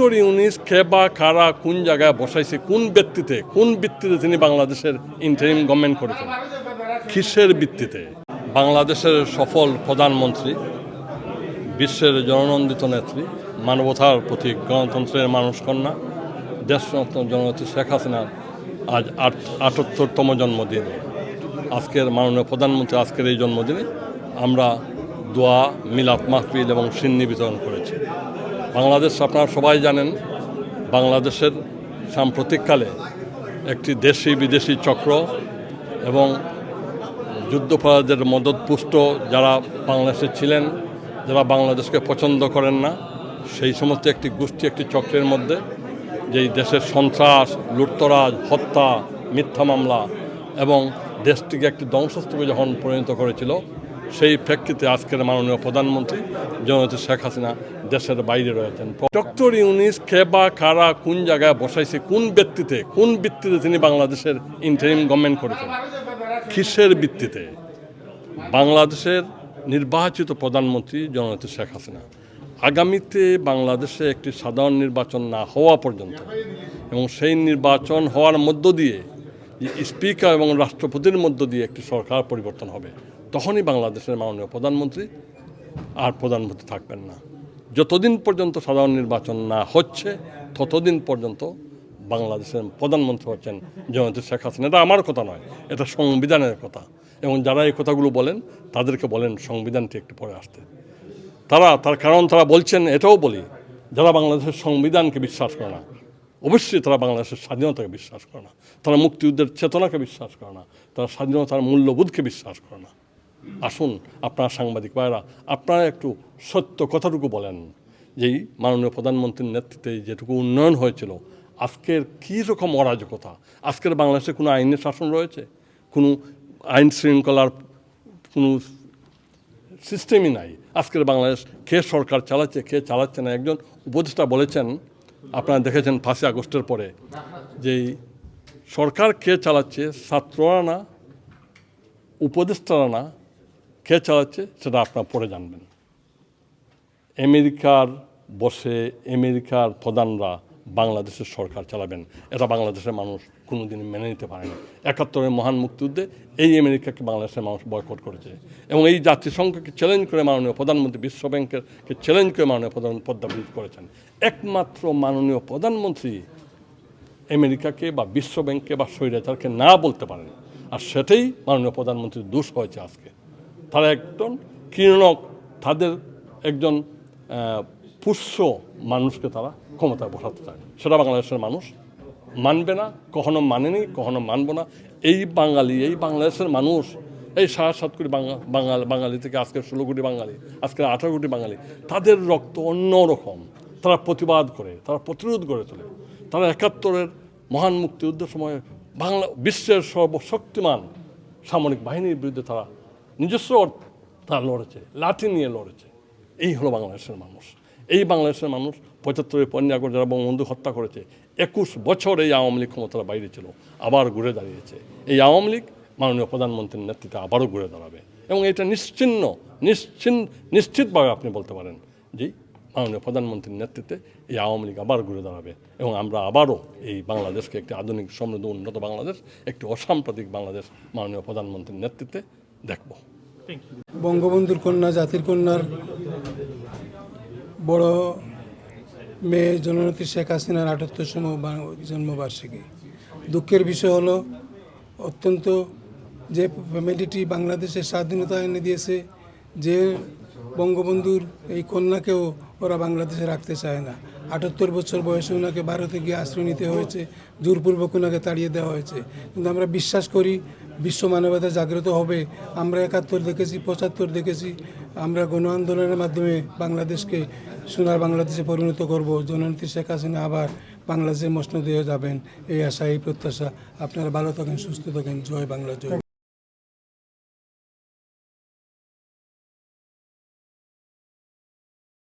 Doctor Younis কে বা কারা কোন জায়গায় বসাইছে, কোন ব্যক্তিতে, কোন ভিত্তিতে তিনি বাংলাদেশের ইন্টারিম গভর্নমেন্ট করেছেন? কিসের ভিত্তিতে? বাংলাদেশের সফল প্রধানমন্ত্রী, বিশ্বের জননন্দিত নেত্রী, মানবতার প্রতীক গণতন্ত্রের মানুষ কন্যা দেশরত্ন জননেত্রী শেখ হাসিনার আজ আট, আটাত্তরতম জন্মদিন। আজকের মাননীয় প্রধানমন্ত্রী আজকের এই জন্মদিনে আমরা দোয়া, মিলাদ মাহফিল এবং সিন্নি বিতরণ করেছি। বাংলাদেশ আপনারা সবাই জানেন, বাংলাদেশের সাম্প্রতিককালে একটি দেশি বিদেশি চক্র এবং যুদ্ধপরাধের মদতপুষ্ট যারা বাংলাদেশে ছিলেন, যারা বাংলাদেশকে পছন্দ করেন না, সেই সমস্ত একটি গোষ্ঠী, একটি চক্রের মধ্যে যেই দেশের সন্ত্রাস, লুটতরাজ, হত্যা, মিথ্যা মামলা এবং দেশটিকে একটি ধ্বংসস্তূপে যখন পরিণত করেছিল সেই প্রেক্ষিতে আজকের মাননীয় প্রধানমন্ত্রী জননেত্রী শেখ হাসিনা দেশের বাইরে রয়েছেন। ডক্টর ইউনিস কে বা কারা কোন জায়গায় বসাইছে, কোন ব্যক্তিতে, কোন ভিত্তিতে তিনি বাংলাদেশের ইন্টারিম গভর্নমেন্ট করেছেন, কিসের ভিত্তিতে? বাংলাদেশের নির্বাচিত প্রধানমন্ত্রী জননেত্রী শেখ হাসিনা আগামীতে বাংলাদেশে একটি সাধারণ নির্বাচন না হওয়া পর্যন্ত এবং সেই নির্বাচন হওয়ার মধ্য দিয়ে স্পিকার এবং রাষ্ট্রপতির মধ্য দিয়ে একটি সরকার পরিবর্তন হবে তখনই বাংলাদেশের মাননীয় প্রধানমন্ত্রী আর প্রধানমন্ত্রী থাকবেন না। যতদিন পর্যন্ত সাধারণ নির্বাচন না হচ্ছে, ততদিন পর্যন্ত বাংলাদেশের প্রধানমন্ত্রী হচ্ছেন জয়ন্তী শেখ হাসিনা। এটা আমার কথা নয়, এটা সংবিধানের কথা। এবং যারা এই কথাগুলো বলেন, তাদেরকে বলেন সংবিধানটি একটু পরে আসতে। তারা, তার কারণ তারা বলছেন, এটাও বলি, যারা বাংলাদেশের সংবিধানকে বিশ্বাস করে না, অবশ্যই তারা বাংলাদেশের স্বাধীনতাকে বিশ্বাস করে না। তারা মুক্তিযুদ্ধের চেতনাকে বিশ্বাস করে না, তারা স্বাধীনতার মূল্যবোধকে বিশ্বাস করে না। আসুন আপনার সাংবাদিক ভাইরা, আপনারা একটু সত্য কথাটুকু বলেন। যেই মাননীয় প্রধানমন্ত্রীর নেতৃত্বে যেটুকু উন্নয়ন হয়েছিল, আজকের কী রকম অরাজকতা? আজকের বাংলাদেশে কোনো আইনের শাসন রয়েছে? কোনো আইন শৃঙ্খলার কোনো সিস্টেমই নাই। আজকের বাংলাদেশ কে সরকার চালাচ্ছে, কে চালাচ্ছে না? একজন উপদেষ্টা বলেছেন, আপনারা দেখেছেন পাঁচই আগস্টের পরে, যে এই সরকার কে চালাচ্ছে, ছাত্ররা না, উপদেষ্টারা না কে চালাচ্ছে সেটা আপনারা পরে জানবেন। আমেরিকার বসে আমেরিকার প্রধানরা বাংলাদেশের সরকার চালাবেন। এটা বাংলাদেশের মানুষ কোনোদিন মেনে নিতে পারে না। একাত্তরের মহান মুক্তিযুদ্ধে এই আমেরিকাকে বাংলাদেশের মানুষ বয়কট করেছে। এবং এই জাতিসংঘকে চ্যালেঞ্জ করে মাননীয় প্রধানমন্ত্রী, বিশ্ব ব্যাংকেরকে চ্যালেঞ্জ করে মাননীয় প্রধান পদ্মাবৃত করেছেন। একমাত্র মাননীয় প্রধানমন্ত্রী আমেরিকাকে বা বিশ্ব ব্যাংককে বা স্বৈরাচারকে না বলতে পারেন। আর সেটাই মাননীয় প্রধানমন্ত্রীর দোষ হয়েছে আজকে। তারা একজন কীর্ণক, তাদের একজন পুষ্য মানুষকে তারা ক্ষমতায় বসাতে চায়। সেটা বাংলাদেশের মানুষ মানবে না, কখনো মানেনি, কখনো মানবো না। এই বাঙালি, এই বাংলাদেশের মানুষ, এই সাড়ে সাত কোটি বাঙা, বাঙাল, বাঙালি থেকে আজকে ষোলো কোটি বাঙালি, আজকে আঠারো কোটি বাঙালি, তাদের রক্ত অন্য রকম। তারা প্রতিবাদ করে, তারা প্রতিরোধ গড়ে তোলে। তারা একাত্তরের মহান মুক্তিযুদ্ধের সময় বাংলা, বিশ্বের সর্বশক্তিমান সামরিক বাহিনীর বিরুদ্ধে তারা নিজস্ব অর্থ লড়েছে, লাঠি নিয়ে লড়েছে। এই হলো বাংলাদেশের মানুষ। এই বাংলাদেশের মানুষ পঁচাত্তরের পনেরো আগস্ট যারা বঙ্গবন্ধু হত্যা করেছে, একুশ বছর এই আওয়ামী লীগ ক্ষমতার বাইরে ছিল, আবার ঘুরে দাঁড়িয়েছে। এই আওয়ামী লীগ মাননীয় প্রধানমন্ত্রীর নেতৃত্বে আবারও ঘুরে দাঁড়াবে। এবং এটা নিশ্চিন্ন, নিশ্চিন, নিশ্চিতভাবে আপনি বলতে পারেন যে মাননীয় প্রধানমন্ত্রীর নেতৃত্বে এই আওয়ামী লীগ আবার ঘুরে দাঁড়াবে। এবং আমরা আবারও এই বাংলাদেশকে একটি আধুনিক সমৃদ্ধ উন্নত বাংলাদেশ, একটি অসাম্প্রতিক বাংলাদেশ মাননীয় প্রধানমন্ত্রীর নেতৃত্বে দেখব। বঙ্গবন্ধুর কন্যা, জাতির কন্যার বড় মেয়ে জননেত্রী শেখ হাসিনার আটাত্তরতম জন্মবার্ষিকী। দুঃখের বিষয় হলো, অত্যন্ত যে ফ্যামিলিটি বাংলাদেশের স্বাধীনতা এনে দিয়েছে, যে বঙ্গবন্ধুর এই কন্যাকেও ওরা বাংলাদেশে রাখতে চায় না। আটাত্তর বছর বয়সে ওনাকে ভারতে গিয়ে আশ্রয় নিতে হয়েছে, জোরপূর্বক ওনাকে তাড়িয়ে দেওয়া হয়েছে। কিন্তু আমরা বিশ্বাস করি বিশ্ব মানবতা জাগ্রত হবে। আমরা একাত্তর দেখেছি, পঁচাত্তর দেখেছি। আমরা গণ আন্দোলনের মাধ্যমে বাংলাদেশকে, সোনার বাংলাদেশে পরিণত করব। জননেত্রী শেখ হাসিনা আবার বাংলাদেশের মসনদ হয়ে যাবেন। এই আশা, এই প্রত্যাশা। আপনারা ভালো থাকেন, সুস্থ থাকেন। জয় বাংলা, জয়।